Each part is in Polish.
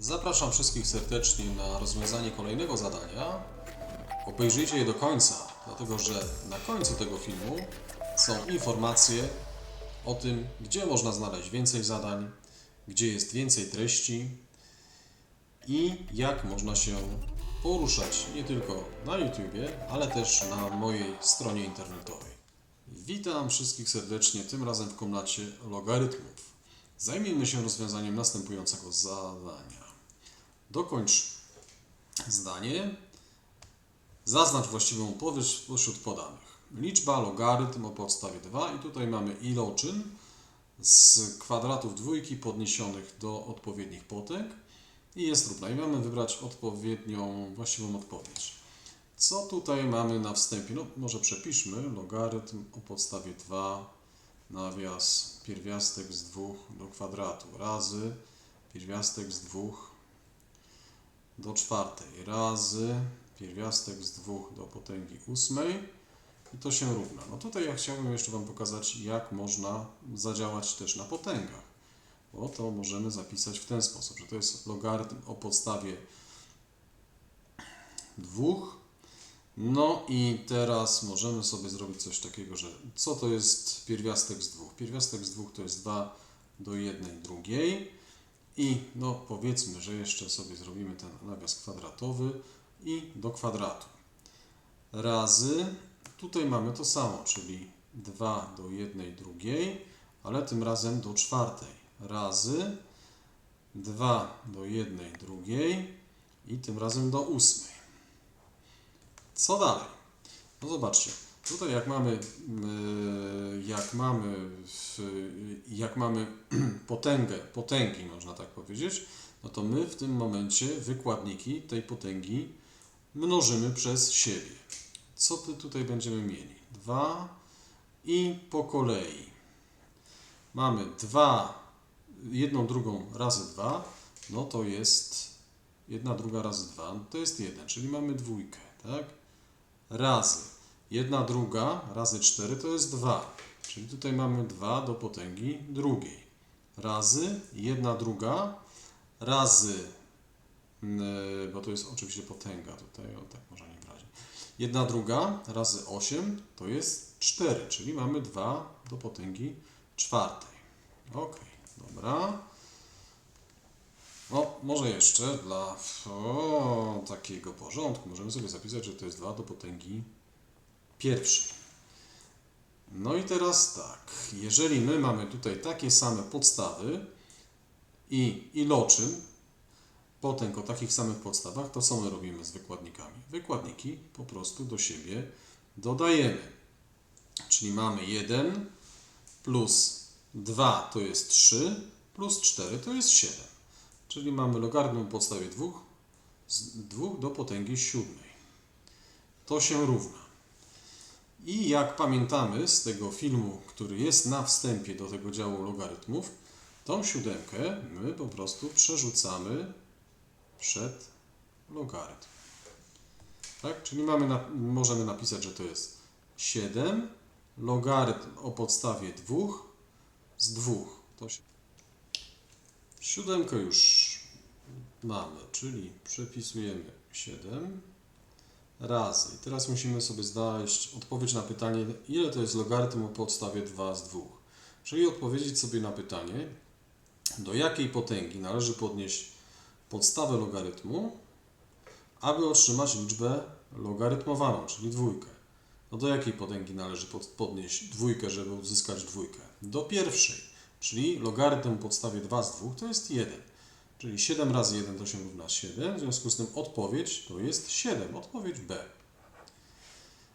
Zapraszam wszystkich serdecznie na rozwiązanie kolejnego zadania. Obejrzyjcie je do końca, dlatego że na końcu tego filmu są informacje o tym, gdzie można znaleźć więcej zadań, gdzie jest więcej treści i jak można się poruszać nie tylko na YouTubie, ale też na mojej stronie internetowej. Witam wszystkich serdecznie, tym razem w komnacie logarytmów. Zajmijmy się rozwiązaniem następującego zadania. Dokończ zdanie. Zaznacz właściwą powierzchnię pośród podanych. Liczba logarytm o podstawie 2 i tutaj mamy iloczyn z kwadratów dwójki podniesionych do odpowiednich potęg i jest równa. I mamy wybrać odpowiednią, właściwą odpowiedź. Co tutaj mamy na wstępie? No może przepiszmy logarytm o podstawie 2 nawias pierwiastek z 2 do kwadratu razy pierwiastek z 2 do czwartej razy pierwiastek z 2 do potęgi ósmej i to się równa. No tutaj ja chciałbym jeszcze Wam pokazać, jak można zadziałać też na potęgach. Bo to możemy zapisać w ten sposób, że to jest logarytm o podstawie 2. No i teraz możemy sobie zrobić coś takiego, że co to jest pierwiastek z 2? Pierwiastek z 2 to jest 2 do 1 drugiej. I no powiedzmy, że jeszcze sobie zrobimy ten nawias kwadratowy i do kwadratu. Razy, tutaj mamy to samo, czyli 2 do 1 drugiej, ale tym razem do czwartej. Razy 2 do 1 drugiej i tym razem do ósmej. Co dalej? No zobaczcie, tutaj jak mamy, yy, jak mamy, w- jak mamy potęgę, potęgi można tak powiedzieć, no to my w tym momencie wykładniki tej potęgi mnożymy przez siebie. Co ty tutaj będziemy mieli? 2 i po kolei. Mamy 2, jedną drugą razy 2, no to jest jedna druga razy 2, no to jest 1, czyli mamy dwójkę, tak? Razy jedna druga razy 4 to jest 2, czyli tutaj mamy 2 do potęgi drugiej. Razy jedna druga razy, yy, bo to jest oczywiście potęga tutaj, o tak można nie brać. Jedna druga razy 8 to jest 4, czyli mamy 2 do potęgi czwartej. Ok, dobra. No, może jeszcze dla o, takiego porządku możemy sobie zapisać, że to jest 2 do potęgi pierwszej. No i teraz tak, jeżeli my mamy tutaj takie same podstawy i iloczyn potęg o takich samych podstawach, to co my robimy z wykładnikami? Wykładniki po prostu do siebie dodajemy. Czyli mamy 1 plus 2 to jest 3, plus 4 to jest 7. Czyli mamy logarytm podstawie 2 z 2 do potęgi siódmej. To się równa. I jak pamiętamy z tego filmu, który jest na wstępie do tego działu logarytmów, tą siódemkę my po prostu przerzucamy przed logarytm. Tak? Czyli mamy możemy napisać, że to jest 7 logarytm o podstawie 2 z 2. To się... Siódemkę już mamy, czyli przepisujemy 7 razy. I teraz musimy sobie znaleźć odpowiedź na pytanie, ile to jest logarytm o podstawie 2 z 2. Czyli odpowiedzieć sobie na pytanie, do jakiej potęgi należy podnieść podstawę logarytmu, aby otrzymać liczbę logarytmowaną, czyli dwójkę. No do jakiej potęgi należy pod- podnieść dwójkę, żeby uzyskać dwójkę? Do pierwszej, czyli logarytm podstawie 2 z 2 to jest 1. Czyli 7 razy 1 to się równa 7, w związku z tym odpowiedź to jest 7, odpowiedź B.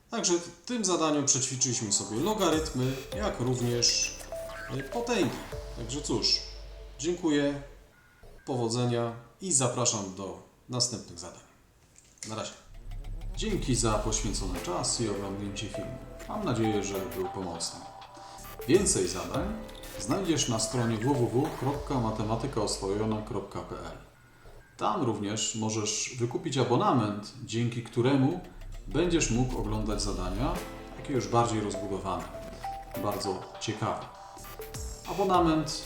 Także w tym zadaniu przećwiczyliśmy sobie logarytmy, jak również y, potęgi. Także cóż, dziękuję, powodzenia i zapraszam do następnych zadań. Na razie. Dzięki za poświęcony czas i oglądnięcie filmu. Mam nadzieję, że był pomocny. Więcej zadań znajdziesz na stronie www.matematykaoswojona.pl. Tam również możesz wykupić abonament, dzięki któremu będziesz mógł oglądać zadania takie już bardziej rozbudowane, bardzo ciekawe. Abonament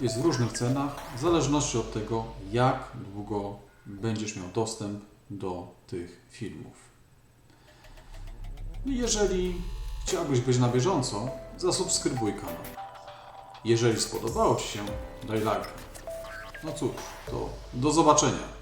jest w różnych cenach, w zależności od tego, jak długo będziesz miał dostęp do tych filmów. Jeżeli chciałbyś być na bieżąco, zasubskrybuj kanał. Jeżeli spodobało Ci się, daj like. No cóż, to do zobaczenia.